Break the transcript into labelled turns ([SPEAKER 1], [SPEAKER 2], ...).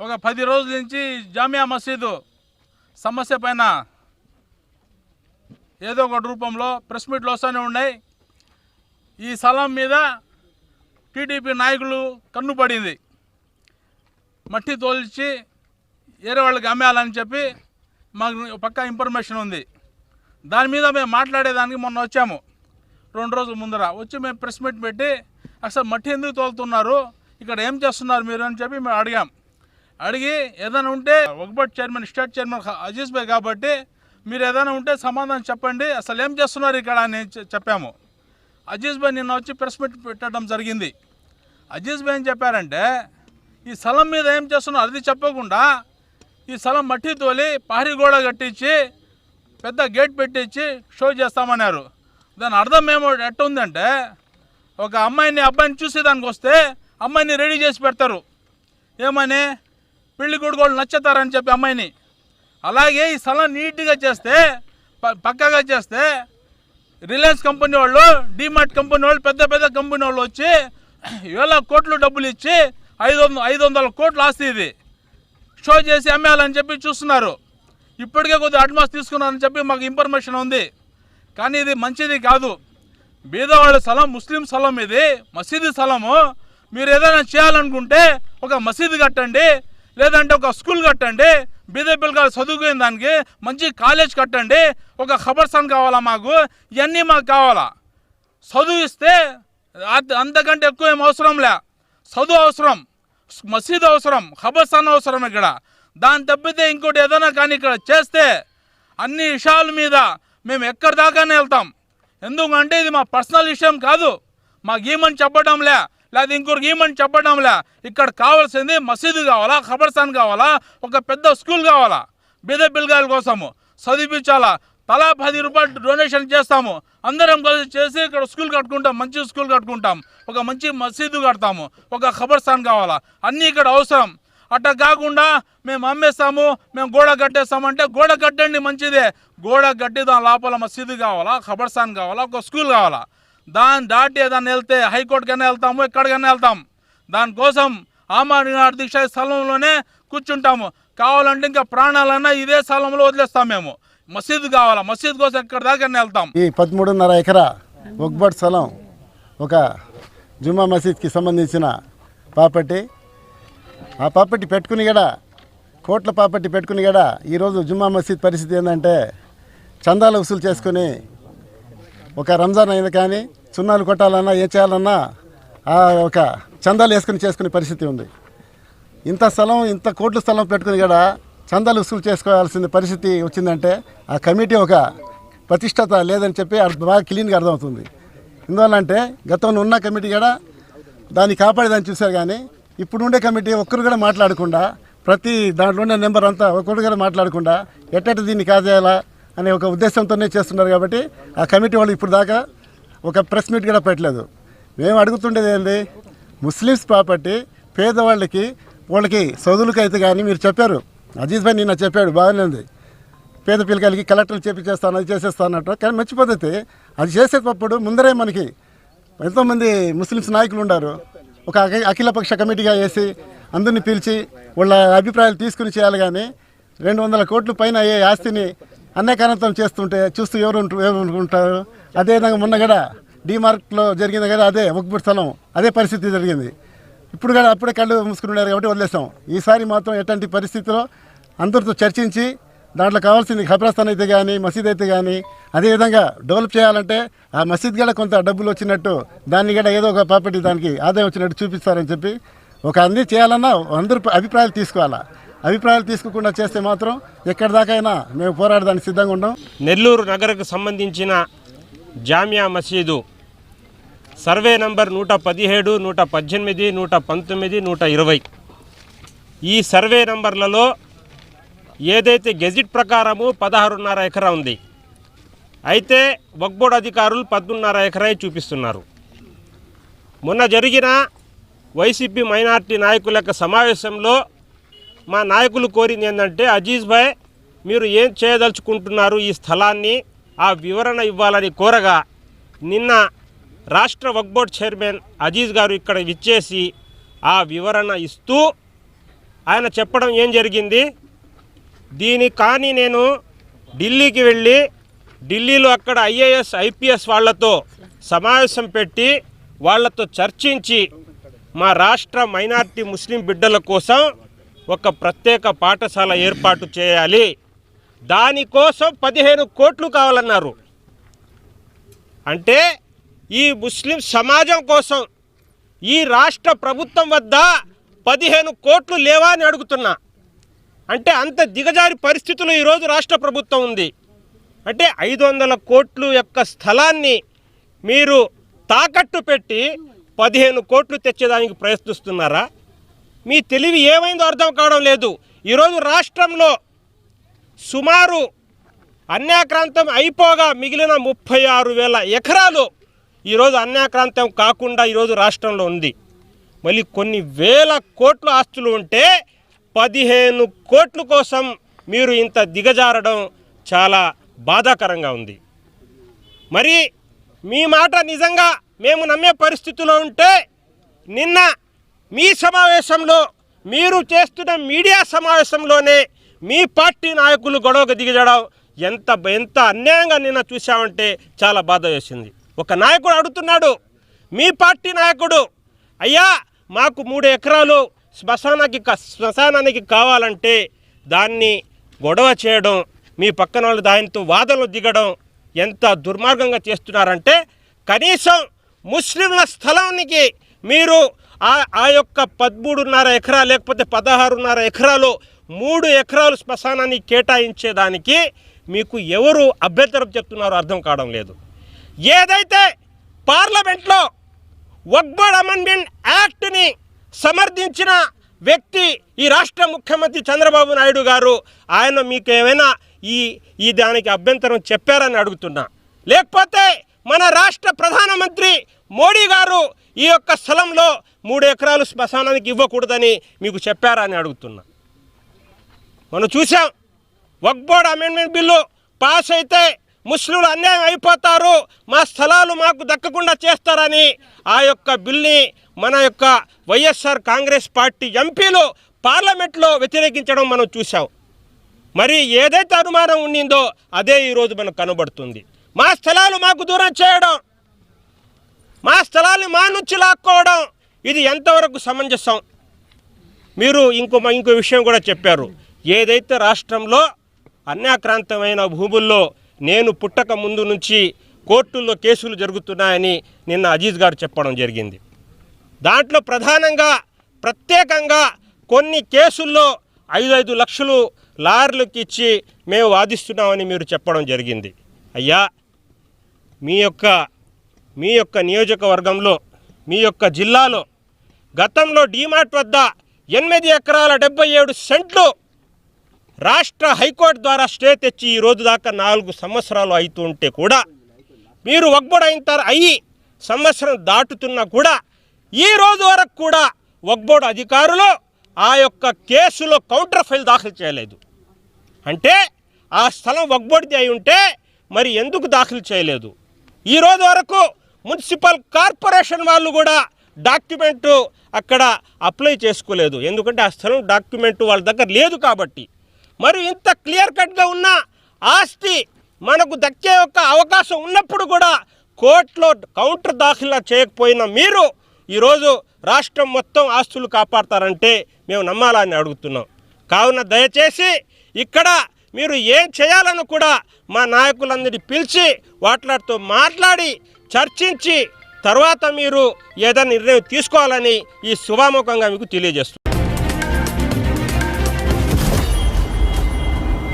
[SPEAKER 1] ఒక పది రోజుల నుంచి జామియా మసీదు సమస్య పైన ఏదో ఒక రూపంలో ప్రెస్ మీట్లు వస్తూనే ఉన్నాయి. ఈ స్థలం మీద టీడీపీ నాయకులు కన్ను పడింది. మట్టి తోల్చి వేరే వాళ్ళకి అమ్మేయాలని చెప్పి మాకు పక్కా ఇన్ఫర్మేషన్ ఉంది. దాని మీద మేము మాట్లాడేదానికి మొన్న వచ్చాము. రెండు రోజుల ముందర వచ్చి మేము ప్రెస్ మీట్ పెట్టి అసలు మట్టి ఎందుకు తోలుతున్నారు? ఇక్కడ ఏం చేస్తున్నారు మీరు అని చెప్పి మేము అడిగాం. అడిగి ఏదైనా ఉంటే ఒకబట్ chairman state chairman Aziz Bhai కాబట్టి మీరు ఏదైనా ఉంటే సమాధానం చెప్పండి. అసలు ఏం చేస్తున్నారు ఇక్కడ అని చెప్పాము. అజీజ్ భాయ్ నిన్న వచ్చి ప్రెస్ మీట్ పెట్టడం జరిగింది. అజీజ్ భాయ్ ఏం చెప్పారంటే ఈ స్థలం మీద ఏం చేస్తున్నారు అది చెప్పకుండా ఈ స్థలం మట్టి తోలి పహరీ గోడ కట్టించి పెద్ద గేట్ పెట్టించి షో చేస్తామన్నారు. దాని అర్థం ఏమో ఎట్టుందంటే ఒక అమ్మాయిని అబ్బాయిని చూసేదానికి వస్తే అమ్మాయిని రెడీ చేసి పెడతారు. ఏమని? పెళ్ళి కొడుకోళ్ళు నచ్చుతారని చెప్పి అమ్మాయిని. అలాగే ఈ స్థలం నీట్గా చేస్తే ప- పక్కగా చేస్తే రిలయన్స్ కంపెనీ వాళ్ళు డిమార్ట్ కంపెనీ వాళ్ళు పెద్ద పెద్ద కంపెనీ వాళ్ళు వచ్చి వేల కోట్లు డబ్బులు ఇచ్చి ఐదు వందల ఐదు వందల కోట్లు ఆస్తి ఇది. షో చేసి అమ్మేయాలని చెప్పి చూస్తున్నారు. ఇప్పటికే కొద్దిగా అడ్వాన్స్ తీసుకున్నారని చెప్పి మాకు ఇన్ఫర్మేషన్ ఉంది. కానీ ఇది మంచిది కాదు. బీదవాళ్ళ స్థలం ముస్లిం స్థలం ఇది మసీదు స్థలము మీరు ఏదైనా చేయాలనుకుంటే ఒక మసీదు కట్టండి లేదంటే ఒక స్కూల్ కట్టండి బీద పిల్లలు చదువుకునే దానికి మంచి కాలేజ్ కట్టండి ఒక ఖబర్స్థాన్ కావాలా మాకు? ఇవన్నీ మాకు కావాలా? చదువు ఇస్తే అంతకంటే ఎక్కువ ఏం అవసరం లే. చదువు అవసరం మసీదు అవసరం ఖబర్స్థాన్ అవసరం ఇక్కడ. దాన్ని తప్పితే ఇంకోటి ఏదైనా కానీ ఇక్కడ చేస్తే అన్ని విషయాల మీద మేము ఎక్కడి దాకానే వెళ్తాం. ఎందుకంటే ఇది మా పర్సనల్ విషయం కాదు. మాకు ఏమని చెప్పడంలే లేదా ఇంకొకరికి ఏమని చెప్పడంలే? ఇక్కడ కావాల్సింది మసీదు కావాలా ఖబర్స్థాన్ కావాలా ఒక పెద్ద స్కూల్ కావాలా? బీద పిల్లగాయల కోసము చదివించాలా? తలా పది రూపాయలు డొనేషన్ చేస్తాము. అందరం కలిసి చేసి ఇక్కడ స్కూల్ కట్టుకుంటాం మంచి స్కూల్ కట్టుకుంటాం. ఒక మంచి మసీదు కడతాము ఒక ఖబర్స్థాన్ కావాలా? అన్నీ ఇక్కడ అవసరం. అట్లా కాకుండా మేము అమ్మేస్తాము మేము గోడ కట్టేస్తామంటే గోడ కట్టండి మంచిదే. గోడ కట్టి దాని లోపల మసీదు కావాలా ఖబర్స్థాన్ కావాలా ఒక స్కూల్ కావాలా? దాన్ని దాటి ఏదైనా వెళ్తే హైకోర్టుకైనా వెళ్తాము ఎక్కడికైనా వెళ్తాం. దానికోసం ఆమార్ దీక్ష స్థలంలోనే కూర్చుంటాము. కావాలంటే ఇంకా ప్రాణాలన్నా ఇదే స్థలంలో వదిలేస్తాం మేము. మసీదు కావాలా? మసీదు కోసం ఎక్కడి దాకా వెళ్తాం.
[SPEAKER 2] ఈ పదమూడున్నర ఎకరా ఒక్బట్ స్థలం ఒక జుమ్మా మసీద్కి సంబంధించిన ప్రాపర్టీ. ఆ ప్రాపర్టీ పెట్టుకుని కూడా కోట్ల ప్రాపర్టీ పెట్టుకుని కూడా ఈరోజు జుమ్మా మసీద్ పరిస్థితి ఏంటంటే చందాలు వసూలు చేసుకుని ఒక రంజాన్ అయింది కానీ సున్నాలు కొట్టాలన్నా ఏం చేయాలన్నా ఆ ఒక చందాలు వేసుకుని చేసుకునే పరిస్థితి ఉంది. ఇంత స్థలం ఇంత కోట్ల స్థలం పెట్టుకుని కూడా చందాలు వసూలు చేసుకోవాల్సిన పరిస్థితి వచ్చిందంటే ఆ కమిటీ ఒక ప్రతిష్టత లేదని చెప్పి అది బాగా క్లీన్గా అర్థమవుతుంది. ఎందువల్ల అంటే గతంలో ఉన్న కమిటీ కూడా దాన్ని కాపాడేదాన్ని చూశారు కానీ ఇప్పుడు ఉండే కమిటీ ఒక్కరు కూడా మాట్లాడకుండా ప్రతి దాంట్లో ఉండే నెంబర్ అంతా ఒక్కరు కూడా మాట్లాడకుండా ఎట్టటి దీన్ని కాజేయాలా? అనే ఒక ఉద్దేశంతోనే చేస్తున్నారు కాబట్టి ఆ కమిటీ వాళ్ళు ఇప్పుడు దాకా ఒక ప్రెస్ మీట్ కూడా పెట్టలేదు. మేము అడుగుతుండేది ఏంది? ముస్లిమ్స్ ప్రాపర్టీ పేదవాళ్ళకి వాళ్ళకి చదువులకి కానీ మీరు చెప్పారు. అజీజ్ భాయ్ నిన్న చెప్పాడు బాగానే ఉంది. పేద పిల్లకాయలకి కలెక్టర్లు చేపించేస్తాను అది చేసేస్తాను అన్నట్టు. కానీ మంచి పద్ధతి. అది చేసేటప్పుడు ముందరే మనకి ఎంతోమంది ముస్లిమ్స్ నాయకులు ఉన్నారు ఒక అఖి- అఖిలపక్ష కమిటీగా వేసి అందరిని పిలిచి వాళ్ళ అభిప్రాయాలు తీసుకుని చేయాలి కానీ రెండు వందల కోట్ల పైన అయ్యే ఆస్తిని అన్యకారణతం చేస్తుంటే చూస్తూ ఎవరు ఉంటు- ఎవరు అదేవిధంగా మొన్న కూడా డీమార్క్లో జరిగింది కదా అదే ఒక్కబుట్ స్థలం అదే పరిస్థితి జరిగింది. ఇప్పుడు కూడా అప్పుడే కళ్ళు మూసుకున్నారు కాబట్టి వదిలేసాం ఈసారి మాత్రం ఎట్లాంటి పరిస్థితిలో అందరితో చర్చించి దాంట్లో కావాల్సింది ఖబరస్థాన్ అయితే కానీ మసీద్ అయితే కానీ అదేవిధంగా డెవలప్ చేయాలంటే ఆ మసీద్ కూడా కొంత డబ్బులు వచ్చినట్టు దాన్ని కూడా ఏదో ఒక ప్రాపర్టీ దానికి ఆదాయం వచ్చినట్టు చూపిస్తారని చెప్పి ఒక అన్ని చేయాలన్నా అందరూ అభిప్రాయాలు తీసుకోవాలా. అభిప్రాయాలు తీసుకోకుండా చేస్తే మాత్రం ఎక్కడి దాకా మేము పోరాడడానికి సిద్ధంగా ఉన్నాం.
[SPEAKER 3] నెల్లూరు నగరకు సంబంధించిన జామియా మసీదు సర్వే నంబర్ నూట పదిహేడు నూట పద్దెనిమిది నూట పంతొమ్మిది నూట ఇరవై. ఈ సర్వే నంబర్లలో ఏదైతే గెజిట్ ప్రకారము పదహారున్నర ఎకరా ఉంది అయితే వక్బోర్డ్ అధికారులు పద్దున్నర ఎకరాయి చూపిస్తున్నారు. మొన్న జరిగిన వైసీపీ మైనార్టీ నాయకుల యొక్క సమావేశంలో మా నాయకులు కోరింది ఏంటంటే అజీజ్ భాయ్ మీరు ఏం చేయదలుచుకుంటున్నారు ఈ స్థలాన్ని? ఆ వివరణ ఇవ్వాలని కోరగా నిన్న రాష్ట్ర వక్బోర్డ్ చైర్మన్ అజీజ్ గారు ఇక్కడ విచ్చేసి ఆ వివరణ ఇస్తూ ఆయన చెప్పడం ఏం జరిగింది? దీని కానీ నేను ఢిల్లీకి వెళ్ళి ఢిల్లీలో అక్కడ ఐఏఎస్ ఐపీఎస్ వాళ్ళతో సమావేశం పెట్టి వాళ్ళతో చర్చించి మా రాష్ట్ర మైనారిటీ ముస్లిం బిడ్డల కోసం ఒక ప్రత్యేక పాఠశాల ఏర్పాటు చేయాలి. దానికోసం పదిహేను కోట్లు కావాలన్నారు. అంటే ఈ ముస్లిం సమాజం కోసం ఈ రాష్ట్ర ప్రభుత్వం వద్ద పదిహేను కోట్లు లేవా అని అడుగుతున్నా. అంటే అంత దిగజారి పరిస్థితులు ఈరోజు రాష్ట్ర ప్రభుత్వం ఉంది. అంటే ఐదు వందల కోట్లు యొక్క స్థలాన్ని మీరు తాకట్టు పెట్టి పదిహేను కోట్లు తెచ్చేదానికి ప్రయత్నిస్తున్నారా? మీ తెలివి ఏమైందో అర్థం కావడం లేదు. ఈరోజు రాష్ట్రంలో సుమారు అన్యాక్రాంతం అయిపోగా మిగిలిన ముప్పై ఆరు వేల ఎకరాలు ఈరోజు అన్యాక్రాంతం కాకుండా ఈరోజు రాష్ట్రంలో ఉంది. మళ్ళీ కొన్ని వేల కోట్ల ఆస్తులు ఉంటే పదిహేను కోట్ల కోసం మీరు ఇంత దిగజారడం చాలా బాధాకరంగా ఉంది. మరి మీ మాట నిజంగా మేము నమ్మే పరిస్థితిలో ఉంటే నిన్న మీ సమావేశంలో మీరు చేస్తున్న మీడియా సమావేశంలోనే మీ పార్టీ నాయకులు గొడవకు దిగజడం ఎంత ఎంత అన్యాయంగా నిన్న చూసామంటే చాలా బాధ వేసింది. ఒక నాయకుడు అడుగుతున్నాడు మీ పార్టీ నాయకుడు అయ్యా మాకు మూడు ఎకరాలు శ్మశానానికి శ్మశానానికి కావాలంటే దాన్ని గొడవ చేయడం మీ పక్కన వాళ్ళు దానితో వాదనలు దిగడం ఎంత దుర్మార్గంగా చేస్తున్నారంటే కనీసం ముస్లింల స్థలానికి మీరు ఆ ఆ యొక్క పదమూడున్నర ఎకరా లేకపోతే పదహారున్నర ఎకరాలు మూడు ఎకరాలు శ్మశానాన్ని కేటాయించేదానికి మీకు ఎవరు అభ్యంతరం చెప్తున్నారో అర్థం కావడం లేదు. ఏదైతే పార్లమెంట్లో వగ్బడ్ అమెండ్మెంట్ యాక్ట్ని సమర్థించిన వ్యక్తి ఈ రాష్ట్ర ముఖ్యమంత్రి చంద్రబాబు నాయుడు గారు ఆయన మీకు ఏమైనా ఈ ఈ దానికి అభ్యంతరం చెప్పారని అడుగుతున్నా. లేకపోతే మన రాష్ట్ర ప్రధానమంత్రి మోడీ గారు ఈ యొక్క స్థలంలో మూడు ఎకరాలు శ్మశానానికి ఇవ్వకూడదని మీకు చెప్పారా అని అడుగుతున్నా. మనం చూసాం వక్బోర్డ్ అమెండ్మెంట్ బిల్లు పాస్ అయితే ముస్లింలు అన్యాయం అయిపోతారు మా స్థలాలు మాకు దక్కకుండా చేస్తారని ఆ యొక్క బిల్ని మన యొక్క వైఎస్ఆర్ కాంగ్రెస్ పార్టీ ఎంపీలు పార్లమెంట్లో వ్యతిరేకించడం మనం చూసాం మరి ఏదైతే అనుమానం ఉండిందో అదే ఈరోజు మనకు కనబడుతుంది. మా స్థలాలు మాకు దూరం చేయడం. మా స్థలాన్ని మా నుంచి లాక్కోవడం ఇది ఎంతవరకు సమంజసం? మీరు ఇంకో ఇంకో విషయం కూడా చెప్పారు. ఏదైతే రాష్ట్రంలో అన్యాక్రాంతమైన భూముల్లో నేను పుట్టక ముందు నుంచి కోర్టుల్లో కేసులు జరుగుతున్నాయని నిన్న అజీజ్ గారు చెప్పడం జరిగింది. దాంట్లో ప్రధానంగా ప్రత్యేకంగా కొన్ని కేసుల్లో ఐదు ఐదు లక్షలు లాయర్లకు ఇచ్చి మేము వాదిస్తున్నామని మీరు చెప్పడం జరిగింది. అయ్యా మీ యొక్క మీ యొక్క నియోజకవర్గంలో మీ యొక్క జిల్లాలో గతంలో డీమార్ట్ వద్ద ఎనిమిది ఎకరాల డెబ్బై ఏడు సెంట్లు రాష్ట్ర హైకోర్టు ద్వారా స్టే తెచ్చి ఈ రోజు దాకా నాలుగు సంవత్సరాలు అవుతుంటే కూడా మీరు ఒగ్గబడి అయిన అయ్యి సంవత్సరం దాటుతున్నా కూడా ఈ రోజు వరకు కూడా ఒగ్బోర్డు అధికారులు ఆ యొక్క కేసులో కౌంటర్ ఫైల్ దాఖలు చేయలేదు. అంటే ఆ స్థలం ఒగ్బోడిది అయి ఉంటే మరి ఎందుకు దాఖలు చేయలేదు? ఈ రోజు వరకు మున్సిపల్ కార్పొరేషన్ వాళ్ళు కూడా డాక్యుమెంటు అక్కడ అప్లై చేసుకోలేదు. ఎందుకంటే ఆ స్థలం డాక్యుమెంట్ వాళ్ళ దగ్గర లేదు కాబట్టి. మరి ఇంత క్లియర్ కట్గా ఉన్న ఆస్తి మనకు దక్కే యొక్క అవకాశం ఉన్నప్పుడు కూడా కోర్టులో కౌంటర్ దాఖలా చేయకపోయిన మీరు ఈరోజు రాష్ట్రం మొత్తం ఆస్తులు కాపాడతారంటే మేము నమ్మాలని అడుగుతున్నాం. కావున దయచేసి ఇక్కడ మీరు ఏం చేయాలని కూడా మా నాయకులందరినీ పిలిచి వాటితో మాట్లాడి చర్చించి తర్వాత మీరు ఏదైనా నిర్ణయం తీసుకోవాలని ఈ శుభాముఖంగా మీకు తెలియజేస్తుంది